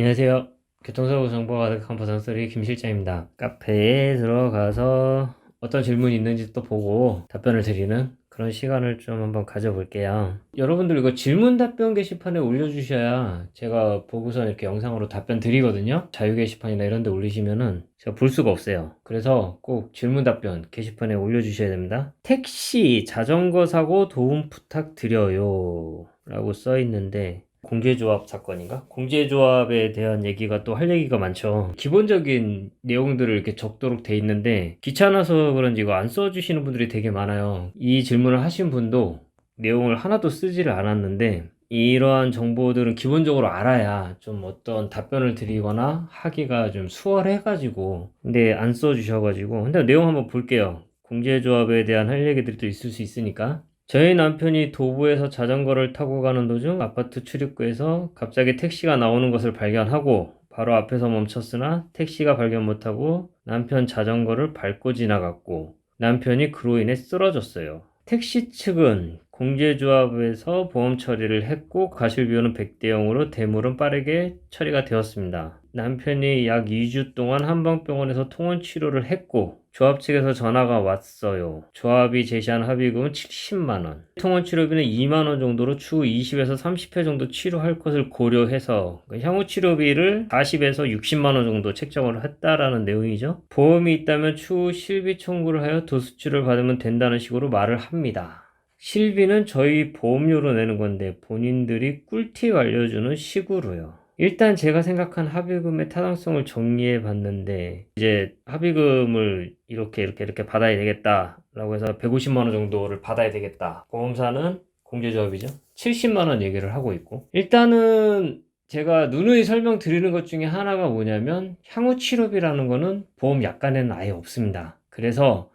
안녕하세요. 교통사고 정보가 가득한 보상소리 김 실장입니다. 카페에 들어가서 어떤 질문이 있는지 또 보고 답변을 드리는 그런 시간을 좀 한번 가져볼게요. 여러분들 이거 질문 답변 게시판에 올려주셔야 제가 보고서 이렇게 영상으로 답변 드리거든요. 자유 게시판이나 이런 데 올리시면은 제가 볼 수가 없어요. 그래서 꼭 질문 답변 게시판에 올려주셔야 됩니다. 택시, 자전거 사고 도움 부탁드려요. 라고 써 있는데 공제조합 사건인가? 공제조합에 대한 얘기가 또 할 얘기가 많죠. 기본적인 내용들을 이렇게 적도록 돼 있는데 귀찮아서 그런지 이거 안 써주시는 분들이 되게 많아요. 이 질문을 하신 분도 내용을 하나도 쓰지를 않았는데 이러한 정보들은 기본적으로 알아야 좀 어떤 답변을 드리거나 하기가 좀 수월해가지고 근데 안 써주셔가지고 근데 내용 한번 볼게요. 공제조합에 대한 할 얘기들도 있을 수 있으니까 저희 남편이 도보에서 자전거를 타고 가는 도중 아파트 출입구에서 갑자기 택시가 나오는 것을 발견하고 바로 앞에서 멈췄으나 택시가 발견 못하고 남편 자전거를 밟고 지나갔고 남편이 그로 인해 쓰러졌어요. 택시 측은 공제조합에서 보험 처리를 했고 과실비용은 100대 0으로 대물은 빠르게 처리가 되었습니다. 남편이 약 2주 동안 한방병원에서 통원 치료를 했고 조합 측에서 전화가 왔어요. 조합이 제시한 합의금은 70만 원. 통원 치료비는 2만 원 정도로 추후 20에서 30회 정도 치료할 것을 고려해서 그 향후 치료비를 40에서 60만 원 정도 책정을 했다라는 내용이죠. 보험이 있다면 추후 실비 청구를 하여 도수치를 받으면 된다는 식으로 말을 합니다. 실비는 저희 보험료로 내는 건데 본인들이 꿀팁 알려주는 식으로요. 일단 제가 생각한 합의금의 타당성을 정리해 봤는데 이제 합의금을 이렇게 이렇게 이렇게 받아야 되겠다라고 해서 150만 원 정도를 받아야 되겠다. 보험사는 공제조합이죠. 70만 원 얘기를 하고 있고 일단은 제가 누누이 설명드리는 것 중에 하나가 뭐냐면 향후 치료비라는 거는 보험 약관에는 아예 없습니다. 그래서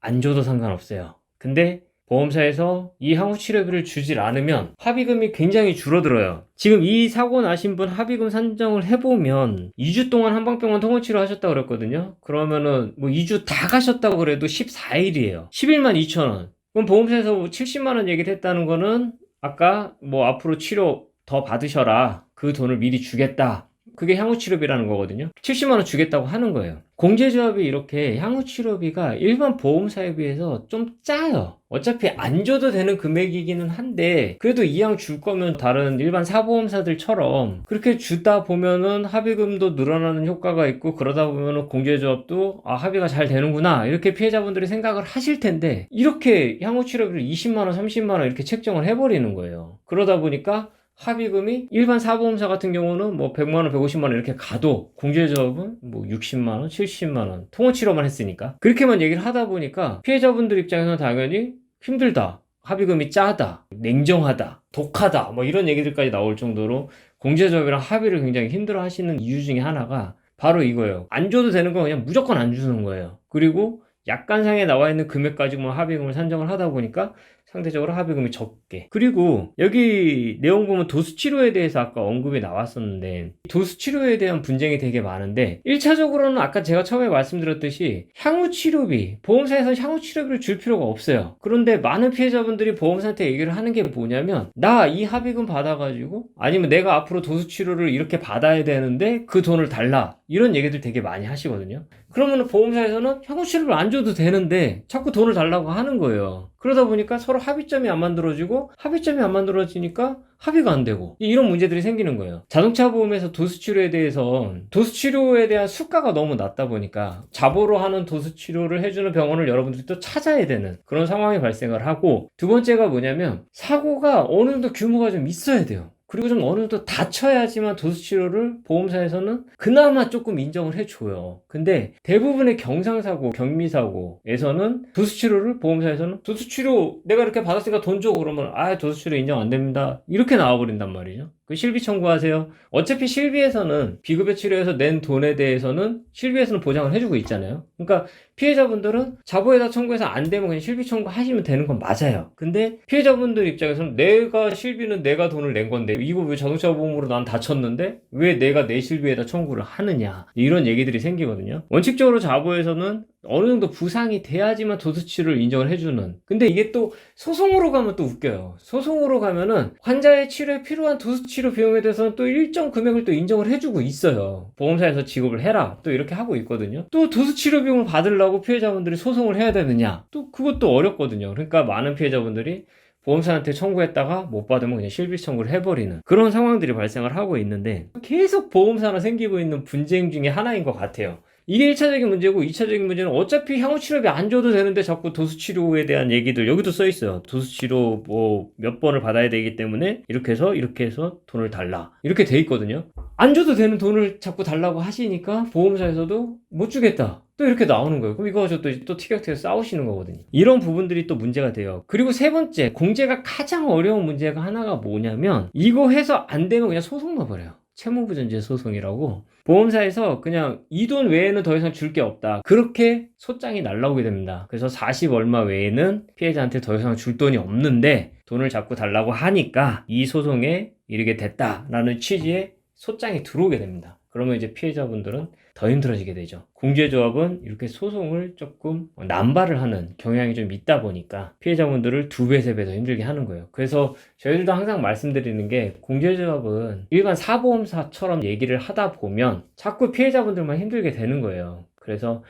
안 줘도 상관없어요. 근데 보험사에서 이 향후 치료비를 주질 않으면 합의금이 굉장히 줄어들어요. 지금 이 사고 나신 분 합의금 산정을 해보면 2주 동안 한방병원 통원 치료 하셨다고 그랬거든요. 그러면은 뭐 2주 다 가셨다고 그래도 14일이에요. 11만 2천 원. 그럼 보험사에서 뭐 70만 원 얘기를 했다는 거는 아까 뭐 앞으로 치료 더 받으셔라. 그 돈을 미리 주겠다. 그게 향후 치료비라는 거거든요. 70만 원 주겠다고 하는 거예요. 공제조합이 이렇게 향후 치료비가 일반 보험사에 비해서 좀 짜요. 어차피 안 줘도 되는 금액이기는 한데, 그래도 이왕 줄 거면 다른 일반 사보험사들처럼 그렇게 주다 보면은 합의금도 늘어나는 효과가 있고, 그러다 보면은 공제조합도 아, 합의가 잘 되는구나. 이렇게 피해자분들이 생각을 하실 텐데, 이렇게 향후 치료비를 20만 원, 30만 원 이렇게 책정을 해버리는 거예요. 그러다 보니까 합의금이 일반 사보험사 같은 경우는 뭐 100만 원, 150만 원 이렇게 가도 공제조합은 뭐 60만 원, 70만 원 통원 치료만 했으니까 그렇게만 얘기를 하다 보니까 피해자분들 입장에서는 당연히 힘들다. 합의금이 짜다, 냉정하다, 독하다, 뭐 이런 얘기들까지 나올 정도로 공제조합이랑 합의를 굉장히 힘들어 하시는 이유 중에 하나가 바로 이거예요. 안 줘도 되는 건 그냥 무조건 안 주는 거예요. 그리고 약관상에 나와 있는 금액 가지고 합의금을 산정을 하다 보니까 상대적으로 합의금이 적게. 그리고 여기 내용 보면 도수치료에 대해서 아까 언급이 나왔었는데 도수치료에 대한 분쟁이 되게 많은데 1차적으로는 아까 제가 처음에 말씀드렸듯이 향후치료비 보험사에서는 향후치료비를 줄 필요가 없어요. 그런데 많은 피해자분들이 보험사한테 얘기를 하는 게 뭐냐면 나 이 합의금 받아가지고 아니면 내가 앞으로 도수치료를 이렇게 받아야 되는데 그 돈을 달라 이런 얘기들 되게 많이 하시거든요. 그러면 보험사에서는 향후치료를 안 줘도 되는데 자꾸 돈을 달라고 하는 거예요. 그러다 보니까 서로 합의점이 안 만들어지고 합의점이 안 만들어지니까 합의가 안 되고 이런 문제들이 생기는 거예요. 자동차 보험에서 도수 치료에 대해서 도수 치료에 대한 수가가 너무 낮다 보니까 자보로 하는 도수 치료를 해주는 병원을 여러분들이 또 찾아야 되는 그런 상황이 발생을 하고 두 번째가 뭐냐면 사고가 어느 정도 규모가 좀 있어야 돼요. 그리고 좀 어느 정도 다쳐야지만 도수치료를 보험사에서는 그나마 조금 인정을 해줘요. 근데 대부분의 경상사고, 경미사고에서는 도수치료를 보험사에서는 도수치료 내가 이렇게 받았으니까 돈 줘. 그러면 아, 도수치료 인정 안 됩니다. 이렇게 나와버린단 말이죠. 그 실비 청구하세요. 어차피 실비에서는 비급여 치료에서 낸 돈에 대해서는 실비에서는 보장을 해주고 있잖아요. 그러니까 피해자분들은 자보에다 청구해서 안 되면 그냥 실비 청구하시면 되는 건 맞아요. 근데 피해자분들 입장에서는 내가 실비는 내가 돈을 낸 건데 이거 왜 자동차 보험으로 난 다쳤는데 왜 내가 내 실비에다 청구를 하느냐 이런 얘기들이 생기거든요. 원칙적으로 자보에서는 어느 정도 부상이 돼야지만 도수치료를 인정을 해주는. 근데 이게 또 소송으로 가면 또 웃겨요. 소송으로 가면은 환자의 치료에 필요한 도수치료 비용에 대해서는 또 일정 금액을 또 인정을 해주고 있어요. 보험사에서 지급을 해라. 또 이렇게 하고 있거든요. 또 도수치료 비용을 받으려고 피해자분들이 소송을 해야 되느냐. 또 그것도 어렵거든요. 그러니까 많은 피해자분들이 보험사한테 청구했다가 못 받으면 그냥 실비 청구를 해버리는 그런 상황들이 발생을 하고 있는데 계속 보험사나 생기고 있는 분쟁 중에 하나인 것 같아요. 이게 1차적인 문제고 2차적인 문제는 어차피 향후 치료비 안 줘도 되는데 자꾸 도수 치료에 대한 얘기들 여기도 써 있어요. 도수 치료 뭐 몇 번을 받아야 되기 때문에 이렇게 해서 이렇게 해서 돈을 달라. 이렇게 돼 있거든요. 안 줘도 되는 돈을 자꾸 달라고 하시니까 보험사에서도 못 주겠다. 또 이렇게 나오는 거예요. 그럼 이거 가지고 또, 또 티격태격 싸우시는 거거든요. 이런 부분들이 또 문제가 돼요. 그리고 세 번째, 공제가 가장 어려운 문제가 하나가 뭐냐면 이거 해서 안 되면 그냥 소송 넣어버려요. 채무부 전제 소송이라고 보험사에서 그냥 이 돈 외에는 더 이상 줄 게 없다. 그렇게 소장이 날라오게 됩니다. 그래서 40 얼마 외에는 피해자한테 더 이상 줄 돈이 없는데 돈을 자꾸 달라고 하니까 이 소송에 이르게 됐다라는 취지의 소장이 들어오게 됩니다. 그러면 이제 피해자분들은 더 힘들어지게 되죠. 공제조합은 이렇게 소송을 조금 남발을 하는 경향이 좀 있다 보니까 피해자분들을 두 배, 세 배 더 힘들게 하는 거예요. 그래서 저희들도 항상 말씀드리는 게 공제조합은 일반 사보험사처럼 얘기를 하다 보면 자꾸 피해자분들만 힘들게 되는 거예요. 그래서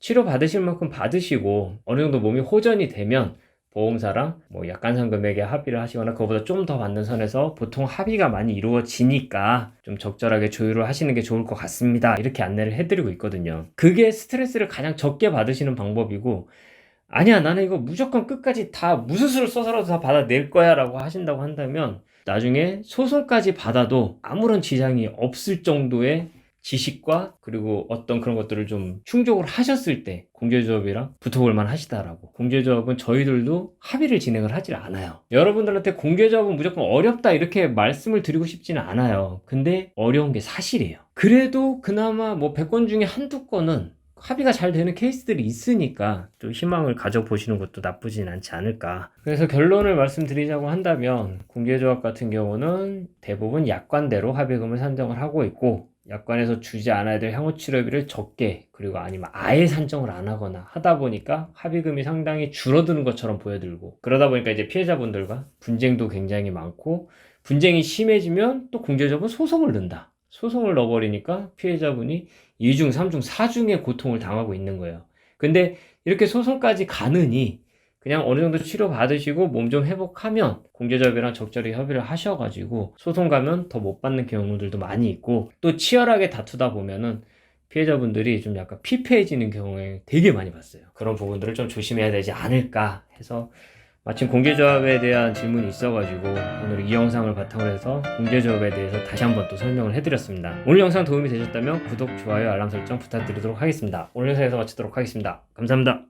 치료 받으실 만큼 받으시고 어느 정도 몸이 호전이 되면 보험사랑 뭐 약관상 금액에 합의를 하시거나 그거보다 좀 더 받는 선에서 보통 합의가 많이 이루어지니까 좀 적절하게 조율을 하시는 게 좋을 것 같습니다. 이렇게 안내를 해드리고 있거든요. 그게 스트레스를 가장 적게 받으시는 방법이고 아니야 나는 이거 무조건 끝까지 다 무수수를 써서라도 다 받아낼 거야 라고 하신다고 한다면 나중에 소송까지 받아도 아무런 지장이 없을 정도의 지식과 그리고 어떤 그런 것들을 좀 충족을 하셨을 때 공제조합이랑 붙어볼 만 하시다라고. 공제조합은 저희들도 합의를 진행을 하질 않아요. 여러분들한테 공제조합은 무조건 어렵다 이렇게 말씀을 드리고 싶지는 않아요. 근데 어려운 게 사실이에요. 그래도 그나마 뭐 100건 중에 한두 건은 합의가 잘 되는 케이스들이 있으니까 좀 희망을 가져보시는 것도 나쁘진 않지 않을까. 그래서 결론을 말씀드리자고 한다면 공개조합 같은 경우는 대부분 약관대로 합의금을 산정을 하고 있고 약관에서 주지 않아야 될 향후 치료비를 적게 그리고 아니면 아예 산정을 안 하거나 하다 보니까 합의금이 상당히 줄어드는 것처럼 보여들고 그러다 보니까 이제 피해자분들과 분쟁도 굉장히 많고 분쟁이 심해지면 또 공제조합은 소송을 넣는다. 소송을 넣어버리니까 피해자분이 2중, 3중, 4중의 고통을 당하고 있는 거예요. 근데 이렇게 소송까지 가느니 그냥 어느 정도 치료 받으시고 몸 좀 회복하면 공제조합이랑 적절히 협의를 하셔가지고 소송 가면 더 못 받는 경우들도 많이 있고 또 치열하게 다투다 보면은 피해자분들이 좀 약간 피폐해지는 경우에 되게 많이 봤어요. 그런 부분들을 좀 조심해야 되지 않을까 해서 마침 공제조합에 대한 질문이 있어가지고 오늘 이 영상을 바탕으로 해서 공제조합에 대해서 다시 한번 또 설명을 해드렸습니다. 오늘 영상 도움이 되셨다면 구독, 좋아요, 알람 설정 부탁드리도록 하겠습니다. 오늘 영상에서 마치도록 하겠습니다. 감사합니다.